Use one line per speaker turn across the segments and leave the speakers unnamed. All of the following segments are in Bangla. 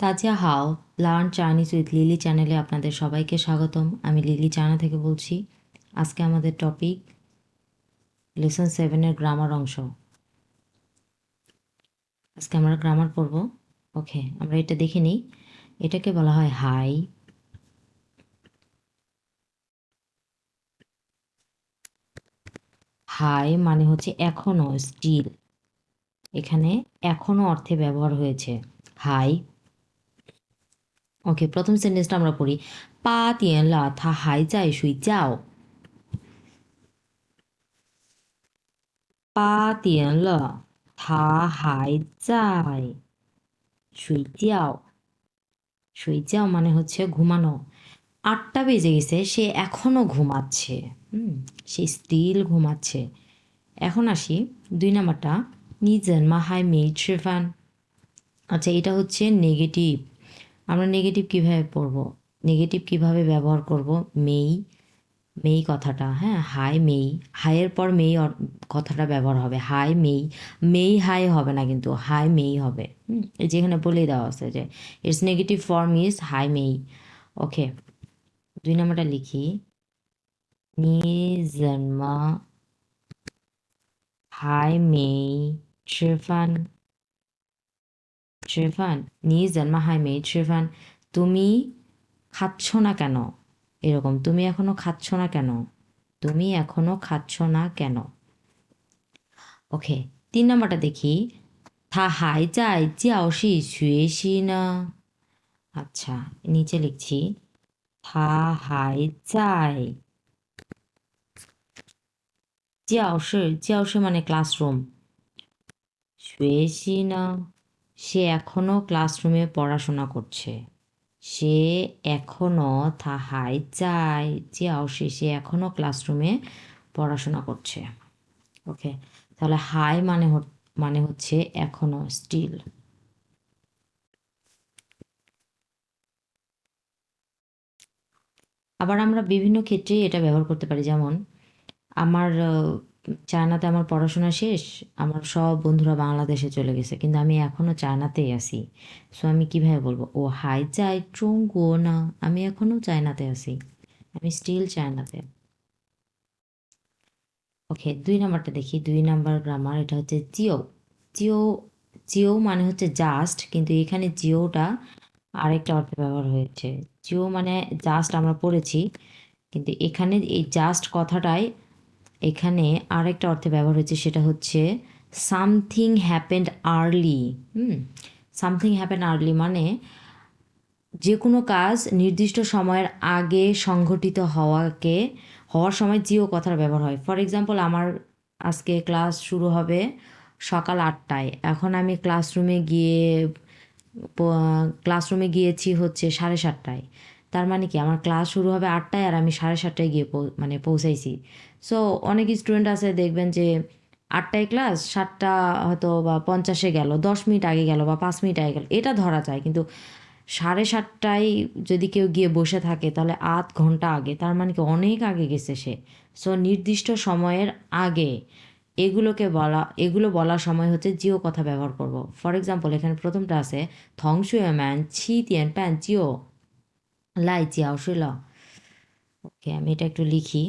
Tazia how, learn Chinese with Lily চ্যানেলে আপনাদের সবাইকে স্বাগতম। আমি লিলি চায়না থেকে বলছি, আজকে আমাদের টপিক লেসন সেভেনের গ্রামার অংশ। আজকে আমরা গ্রামার পড়ব। ওকে, আমরা এটা দেখে নিই। এটাকে বলা হয় হাই। হাই মানে হচ্ছে এখনও স্টিল। এখানে এখনও অর্থে ব্যবহার হয়েছে। হাই ওকে প্রথম সেন্টেন্সটা আমরা পড়ি। পা দিয়েন লা থা হাই যাই শুই যাও। পা দিয়েন লা থা হাই যাই শুই যাও। শুই যাও মানে হচ্ছে ঘুমানো। আটটা বেজে গেছে, সে এখনও ঘুমাচ্ছে। সে স্টিল ঘুমাচ্ছে। এখন আসি দুই নাম্বারটা। নিজেন মা হাই মেই ট্রেফান। আচ্ছা এটা হচ্ছে নেগেটিভ আমরা নেগেটিভ কীভাবে পড়ব? নেগেটিভ কীভাবে ব্যবহার করব? মেই মেই কথাটা হ্যাঁ? হাই মেই। হাইয়ের পর মেই কথাটা ব্যবহার হবে। হাই মেই। মেই হাই হবে না কিন্তু। হাই মেই হবে। যেখানে বলেই দেওয়া আছে যে ইটস নেগেটিভ ফর্ম ইজ হাই মেই। ওকে দুই নম্বরটা লিখি। নি জন্ম হাই মেই। 吃饭吃饭你怎么还没吃饭তুমি খাচ্ছ না কেন এরকম তুমি এখনো খাচ্ছ না কেন তুমি এখনো খাচ্ছ না কেন ওকে তিন নম্বরটা দেখি থা হাই যাই জিয়াওশি শুয়েশি না আচ্ছা নিচে লিখছি থা হাই যাই জিয়াওশি জিয়াওশি মানে ক্লাসরুম শুয়েছি না সে এখনও ক্লাসরুমে পড়াশোনা করছে। সে এখনও তাহাই চায় যে সে সে এখনও ক্লাসরুমে পড়াশোনা করছে। ওকে, তাহলে হাই মানে মানে হচ্ছে এখনও স্টিল। আবার আমরা বিভিন্ন ক্ষেত্রেই এটা ব্যবহার করতে পারি। যেমন, আমার চায়নাতে আমার পড়াশোনা শেষ, আমার সব বন্ধুরা বাংলাদেশে চলে গেছে, কিন্তু আমি এখনও চায়নাতেই আছি। সো আমি কীভাবে বলব? ও হাই চাই চুঙ্গো না, আমি এখনও চায়নাতে আছি। আমি স্টিল চায়নাতে। ওকে, দুই নাম্বারটা দেখি, দুই নাম্বার গ্রামার এটা হচ্ছে জিও। জিও জিও মানে হচ্ছে জাস্ট কিন্তু এখানে জিওটা আরেকটা অর্থে ব্যবহার হয়েছে। জিও মানে জাস্ট আমরা পড়েছি, কিন্তু এখানে এই জাস্ট কথাটাই এখানে আরেকটা অর্থে ব্যবহার হয়েছে, সেটা হচ্ছে something happened early hmm something happened early মানে যে কোনো কাজ নির্দিষ্ট সময়ের আগে সংঘটিত হওয়াকে, হওয়ার সময় জিও কথার ব্যবহার হয়। ফর এক্সাম্পল আমার আজকে ক্লাস শুরু হবে সকাল আটটায়। এখন আমি ক্লাসরুমে গিয়ে ক্লাসরুমে গিয়েছি হচ্ছে সাড়ে সাতটায়। তার মানে কি? আমার ক্লাস শুরু হবে আটটায় আর আমি সাড়ে সাতটায় গিয়ে মানে পৌঁছাইছি। সো অনেক স্টুডেন্ট আছে, দেখবেন যে আটটায় ক্লাস সাতটা হয়তো বা পঞ্চাশে গেল, দশ মিনিট আগে গেল বা পাঁচ মিনিট আগে গেল, এটা ধরা যায়। কিন্তু সাড়ে সাতটায় যদি কেউ গিয়ে বসে থাকে, তাহলে আধ ঘণ্টা আগে, তার মানে কি অনেক আগে গেছে সে। সো নির্দিষ্ট সময়ের আগে এগুলোকে বলা, এগুলো বলার সময় হচ্ছে জিও কথা ব্যবহার করব। ফর এক্সাম্পল এখানে প্রথমটা আছে থংশুয়ে ম্যান, ছি, তিয়ান, প্যান, জিও, লাই, জিয়াও শুল ওকে আমি এটা একটু লিখি।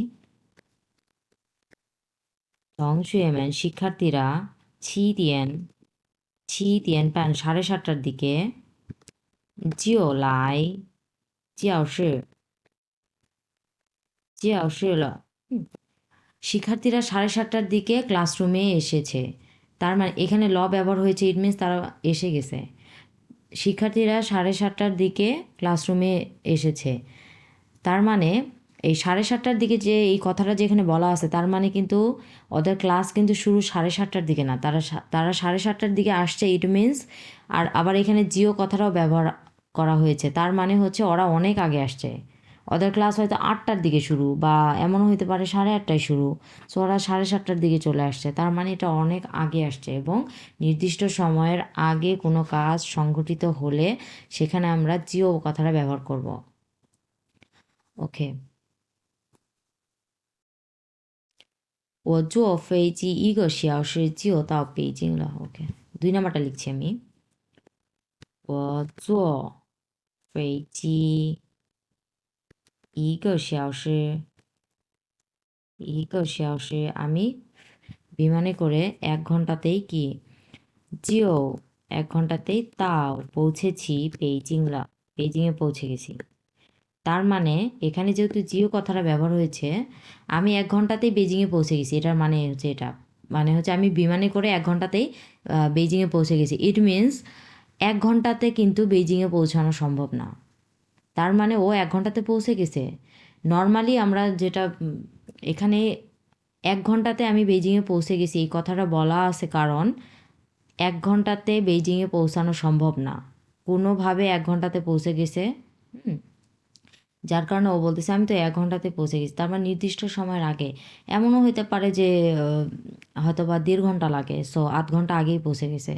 ম্যান শিক্ষার্থীরা ছি তিয়ান ছি তিয়ান প্যান সাড়ে সাতটার দিকে। জিও লাই, জিয়াও শি, জিয়াও শিল শিক্ষার্থীরা সাড়ে সাতটার দিকে ক্লাসরুমে এসেছে। তার মানে এখানে ল ব্যবহার হয়েছে ইট মিনস তারা এসে গেছে। শিক্ষার্থীরা সাড়ে সাতটার দিকে ক্লাসরুমে এসেছে। তার মানে এই সাড়ে সাতটার দিকে যে এই কথাটা যেখানে বলা আছে, তার মানে কিন্তু ওদের ক্লাস কিন্তু শুরু সাড়ে সাতটার দিকে না। তারা তারা সাড়ে সাতটার দিকে আসছে ইট মিনস আর আবার এখানে জিও কথাটাও ব্যবহার করা হয়েছে। তার মানে হচ্ছে ওরা অনেক আগে আসছে। ওদের ক্লাস হয়তো আটটার দিকে শুরু বা এমনও হতে পারে সাড়ে আটটায় শুরু। সো ওরা সাড়ে সাতটার দিকে চলে আসছে। তার মানে এটা অনেক আগে আসছে এবং নির্দিষ্ট সময়ের আগে কোনো কাজ সংঘটিত হলে সেখানে আমরা জিও কথাটা ব্যবহার করব। ওকে 我坐飞机一个小时就到北京了。OK，দুই নাম্বারটা লিখছি আমি 我坐飞机一个小时一个小时আমি বিমানে করে এক ঘন্টাতেই কি জিও এক ঘন্টাতেই তাও পৌঁছেছি বেইজিংলা বেইজিংয়ে পৌঁছে গেছি তার মানে এখানে যেহেতু জিও কথাটা ব্যবহার হয়েছে আমি এক ঘন্টাতেই বেজিংয়ে পৌঁছে গেছি। এটার মানে হচ্ছে এটা। মানে হচ্ছে আমি বিমানে করে এক ঘন্টাতেই আহ, বেইজিংয়ে পৌঁছে গেছি। ইট মিনস এক ঘন্টাতে কিন্তু বেইজিংয়ে পৌঁছানো সম্ভব না। তার মানে ও এক ঘন্টাতে পৌঁছে গেছে। নর্মালি আমরা যেটা এখানে এক ঘন্টাতে আমি বেজিংয়ে পৌঁছে গেছি এই কথাটা বলা আছে কারণ এক ঘন্টাতে বেইজিংয়ে পৌঁছানো সম্ভব না। কোনোভাবে এক ঘন্টাতে পৌঁছে গেছে হুম। যার কারণে ও বলতেছে, আমি তো এক ঘন্টাতে পৌঁছে গেছি। তার মানে নির্দিষ্ট সময়ের আগে, এমনও হতে পারে যে হয়তো বা দেড় ঘণ্টা লাগে সো আধ ঘণ্টা আগেই পৌঁছে গেছে,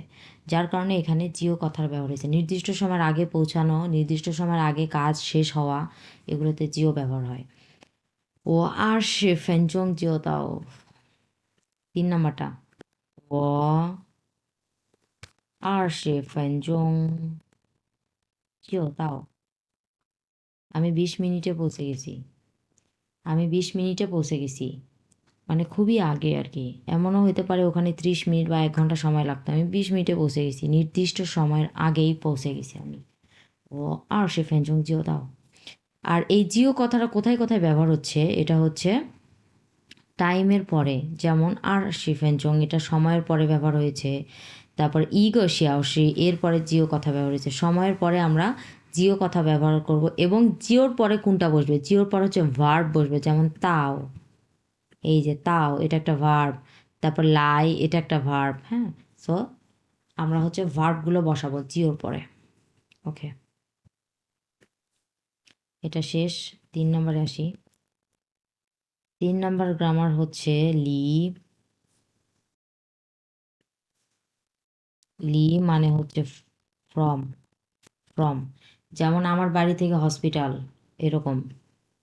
যার কারণে এখানে জিও কথার ব্যবহার হয়েছে। নির্দিষ্ট সময়ের আগে পৌঁছানো, নির্দিষ্ট সময়ের আগে কাজ শেষ হওয়া, এগুলোতে জিও ব্যবহার হয়। ও আর সে ফেনজং জিও তাও, তিন নাম্বারটা। ও আর সে ফেনজং জিও তাও। আমি বিশ মিনিটে পৌঁছে গেছি। আমি বিশ মিনিটে পৌঁছে গেছি। মানে খুবই আগে আর কি এমনও হতে পারে ওখানে ত্রিশ মিনিট বা এক ঘণ্টা সময় লাগতো। আমি বিশ মিনিটে পৌঁছে গেছি। নির্দিষ্ট সময়ের আগেই পৌঁছে গেছি আমি। ও, আর সে ফেনজং জিও দাও। আর এই জিও কথাটা কোথায় কোথায় ব্যবহার হচ্ছে? এটা হচ্ছে টাইমের পরে। যেমন, আর শিফেনজং এটা সময়ের পরে ব্যবহার হয়েছে। তারপর ইগো শিয়াওশি এর পরে জিও কথা ব্যবহার হয়েছে। সময়ের পরে আমরা জিও কথা ব্যবহার করব এবং জিওর পরে কোনটা বসবে? জিওর পরে হচ্ছে ভার্ব বসবে, যেমন তাও। এই যে তাও, এটা একটা ভার্ব তারপর লাই, এটা একটা ভার্ব হ্যাঁ? সো আমরা হচ্ছে ভার্বগুলো বসাবো জিওর পরে। ওকে এটা শেষ, তিন নম্বরে আসি। তিন নম্বর গ্রামার হচ্ছে লি লি মানে হচ্ছে ফ্রম ফ্রম যেমন আমার বাড়ি থেকে হসপিটাল, এরকম।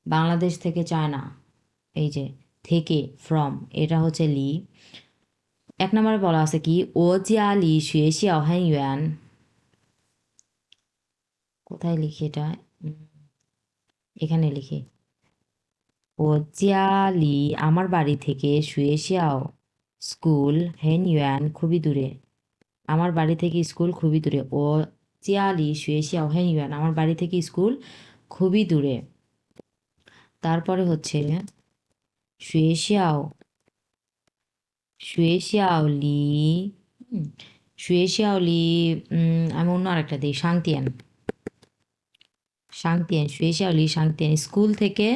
বাংলাদেশ থেকে চায়না, এই যে, থেকে ফ্রম এটা হচ্ছে লি। এক নম্বরে বলা আছে কি, ও জিয়া লি শুয়ে শিয়াও হ্যাঁ ইউয়ান। কোথায় লিখি এটা? এখানে লিখি। ও জিয়ালি আমার বাড়ি থেকে শুয়ে শিয়াও স্কুল হেন ইউয়ান, খুবই দূরে। আমার বাড়ি থেকে স্কুল খুবই দূরে। ও জিয়ালি শুয়ে শিয়াও হেন ইউয়ান আমার বাড়ি থেকে স্কুল খুবই দূরে। তারপরে হচ্ছে শুয়ে শিয়াও শুয়ে শিয়াও লি হুম, শুয়ে শিয়াও লি উম, আমি অন্য আরেকটা দিই শান্তিয়ান। শান্তিয়ান শুয়ে শিয়াও লি শান্তিয়ান স্কুল থেকে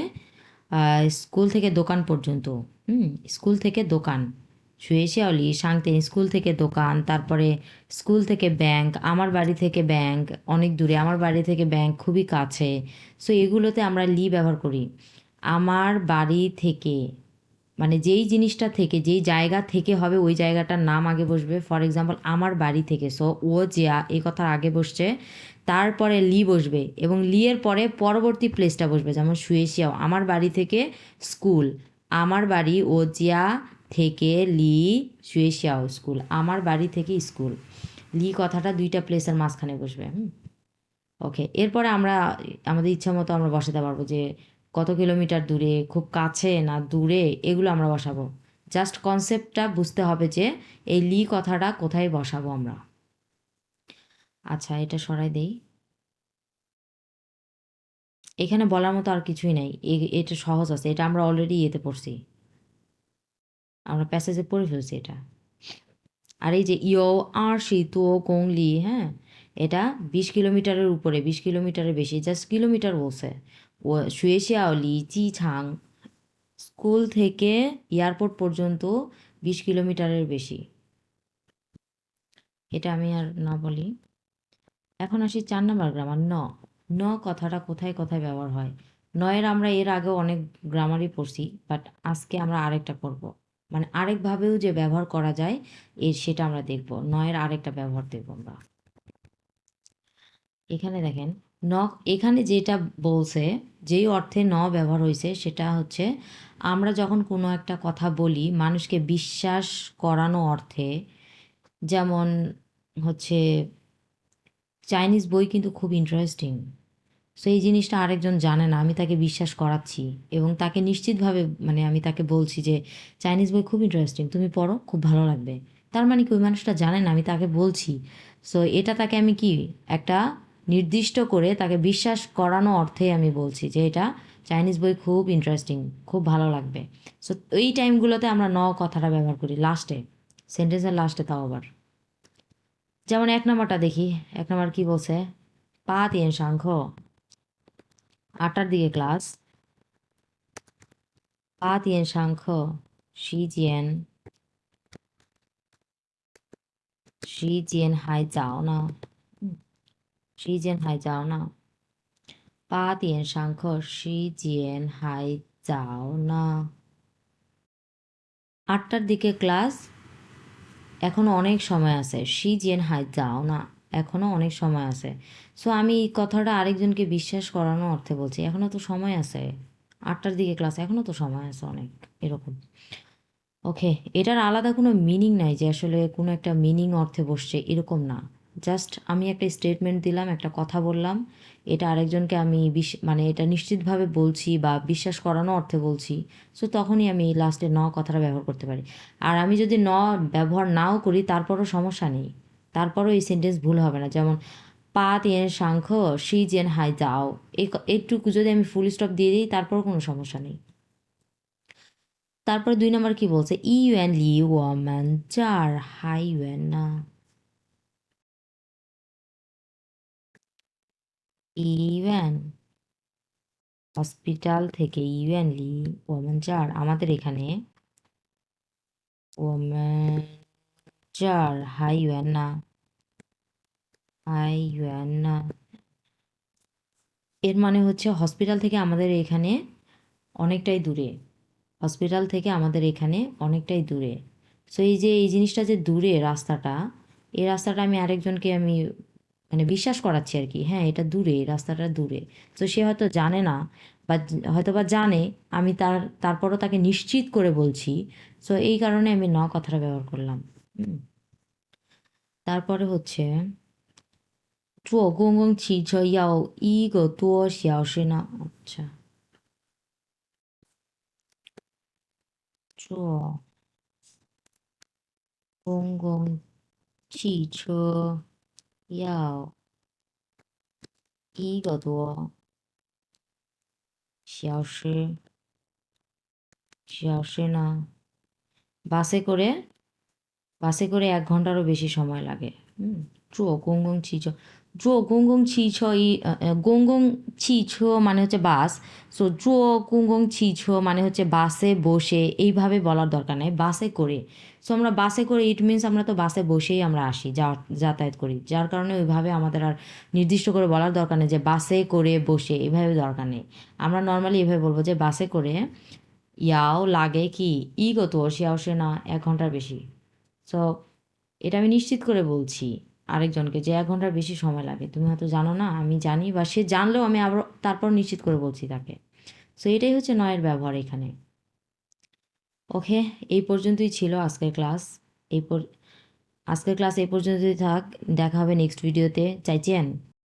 স্কুল থেকে দোকান পর্যন্ত। হুম স্কুল থেকে দোকান। শুয়েশিয়ালি শাংতেন স্কুল থেকে দোকান, তারপরে স্কুল থেকে ব্যাংক, আমার বাড়ি থেকে ব্যাংক, অনেক দূরে, আমার বাড়ি থেকে ব্যাংক খুবই কাছে। সো এগুলোতে আমরা লি ব্যবহার করি। আমার বাড়ি থেকে মানে যেই জিনিসটা থেকে, যেই জায়গা থেকে হবে, ওই জায়গাটার নাম আগে বসবে। ফর এক্সাম্পল আমার বাড়ি থেকে সো ও, জিয়া, এই কথার আগে বসছে। তারপরে লি বসবে এবং লি এর পরে পরবর্তী প্লেসটা বসবে। যেমন শুয়েশিয়াও আমার বাড়ি থেকে স্কুল, আমার বাড়ি ও, জিয়া থেকে লি শুয়েশিয়াও স্কুল, আমার বাড়ি থেকে স্কুল। লি কথাটা দুইটা প্লেসের মাঝখানে বসবে, হুম? ওকে এরপরে আমরা, আমাদের ইচ্ছা মতো আমরা বসাতে পারব যে কত কিলোমিটার দূরে, খুব কাছে না দূরে, এগুলো আমরা বসাবো। জাস্ট কনসেপ্টটা বুঝতে হবে যে এই লি কথাটা কোথায় বসাবো আমরা। আচ্ছা এটা সরাই দেই। এখানে বলার মতো আর কিছুই নাই। এটা সহজ আছে, এটা আমরা অলরেডি ইয়েতে পড়ছি। আমরা প্যাসেজে পড়ে ফেলছি এটা। আর এই যে ইয়ো, আর, সি শীত কোংলি হ্যাঁ এটা বিশ কিলোমিটারের উপরে, বিশ কিলোমিটারের বেশি জাস্ট কিলোমিটার বলছে। ও শুয়েশিয়াওলি চিছাং স্কুল থেকে এয়ারপোর্ট পর্যন্ত বিশ কিলোমিটারের বেশি। এটা আমি আর না বলি। এখন আসি চার নম্বর গ্রামার ন। ন কথাটা কোথায় কোথায় ব্যবহার হয়? নয়ের আমরা এর আগেও অনেক গ্রামারই পড়ছি বাট আজকে আমরা আরেকটা পড়ব। মানে আরেকভাবেও যে ব্যবহার করা যায়, এর সেটা আমরা দেখব। নয়ের আরেকটা ব্যবহার দেখব আমরা। এখানে দেখেন ন এখানে যেটা বলছে, যেই অর্থে ন ব্যবহার হয়েছে, সেটা হচ্ছে আমরা যখন কোনো একটা কথা বলি, মানুষকে বিশ্বাস করানো অর্থে, যেমন হচ্ছে, চাইনিজ বই কিন্তু খুব ইন্টারেস্টিং সো এই জিনিসটা আরেকজন জানে না, আমি তাকে বিশ্বাস করাচ্ছি। এবং তাকে নিশ্চিতভাবে মানে আমি তাকে বলছি যে চাইনিজ বই খুব ইন্টারেস্টিং তুমি পড়ো, খুব ভালো লাগবে। তার মানে কি, ওই মানুষটা জানে না, আমি তাকে বলছি। সো এটা তাকে আমি কি, একটা নির্দিষ্ট করে তাকে বিশ্বাস করানো অর্থে আমি বলছি যে, এটা চাইনিজ বই খুব ইন্টারেস্টিং খুব ভালো লাগবে। সো এই টাইমগুলোতে আমরা ন কথাটা ব্যবহার করি, লাস্টে, সেন্টেন্সের লাস্টে তাও আবার। যেমন এক নম্বরটা দেখি, এক নম্বর কি বলছে? পা তিন সাংখ্য আটটার দিকে ক্লাস পা তিন সাংখ্য শি জিয়েন শি জিয়েন হাই যাও না শি জিয়েন হাই যাও না আটটার দিকে ক্লাস এখনও অনেক সময় আছে শি জিয়েন হাই যাও না এখনও অনেক সময় আছে। সো আমি এই কথাটা আরেকজনকে বিশ্বাস করানো অর্থে বলছি এখনও তো সময় আছে। আটটার দিকে ক্লাস এখনও তো সময় আছে অনেক, এরকম। ওকে এটার আলাদা কোনো মিনিং নাই যে আসলে কোনো একটা মিনিং অর্থে বসছে, এরকম না। জাস্ট আমি একটা স্টেটমেন্ট দিলাম, একটা কথা বললাম, এটা আরেকজনকে আমি বিশ- মানে এটা নিশ্চিতভাবে বলছি বা বিশ্বাস করানো অর্থে বলছি সো তখনই আমি লাস্টে ন কথাটা ব্যবহার করতে পারি। আর আমি যদি ন ব্যবহার নাও করি, তারপরও সমস্যা নেই। তারপরও এই সেন্টেন্স ভুল হবে না। যেমন, পা তিয়েন সাংখ্য, শি জেন হাই যাও এই এইটুকু যদি আমি ফুল স্টপ দিয়ে দিই তারপর কোনো সমস্যা নেই। তারপরে দুই নম্বর কি বলছে? ই ইউএন লি ওয়ামান চার হাই ইউএন না। ইউএন, হসপিটাল থেকে ইউএন লি ওয়ামান চার। আমাদের এখানে ওয়ামান চার হাই হাই এর মানে হচ্ছে হসপিটাল থেকে আমাদের এখানে অনেকটাই দূরে। হসপিটাল থেকে আমাদের এখানে অনেকটাই দূরে। সো এই যে, এই জিনিসটা যে দূরে রাস্তাটা, এই রাস্তাটা আমি আরেকজনকে আমি মানে বিশ্বাস করাচ্ছি আর কি। হ্যাঁ এটা দূরে রাস্তাটা দূরে। তো সে হয়তো জানে না বা হয়তো বা জানে, আমি তার, তারপরও তাকে নিশ্চিত করে বলছি। সো এই কারণে আমি ন কথাটা ব্যবহার করলাম। তারপরে হচ্ছে 坐公共汽车要一个多小时呢。আচ্ছা 坐公共汽车要一个多小时小时呢বাসে করে বাসে করে এক ঘন্টারও বেশি সময় লাগে। হুম চুয়ো গঙ্গং ছিছ জুয়ো গঙ্গং ছ ই গঙ্গং ছ মানে হচ্ছে বাস। সো জুয়ো গঙ্গং ছ মানে হচ্ছে বাসে বসে, এইভাবে বলার দরকার নেই, বাসে করে। সো আমরা বাসে করে, ইট মিনস আমরা তো বাসে বসেই আমরা আসি, যা, যাতায়াত করি। যার কারণে ওইভাবে আমাদের আর নির্দিষ্ট করে বলার দরকার নেই যে বাসে করে বসে, এইভাবে দরকার নেই। আমরা নর্মালি এভাবে বলব যে বাসে করে, ইয়াও লাগে কি? ই গত ওর সে না, এক ঘণ্টার বেশি। সো এটা আমি নিশ্চিত করে বলছি আরেকজনকে যে এক ঘণ্টার বেশি সময় লাগে। তুমি হয়তো জানো না, আমি জানি বা সে জানলেও আমি আবার তারপর নিশ্চিত করে বলছি তাকে। সো এটাই হচ্ছে নয়ের ব্যবহার এখানে। ওকে এই পর্যন্তই ছিল আজকের ক্লাস। এই আজকের ক্লাস এই পর্যন্তই থাক। দেখা হবে নেক্সট ভিডিওতে চাইছেন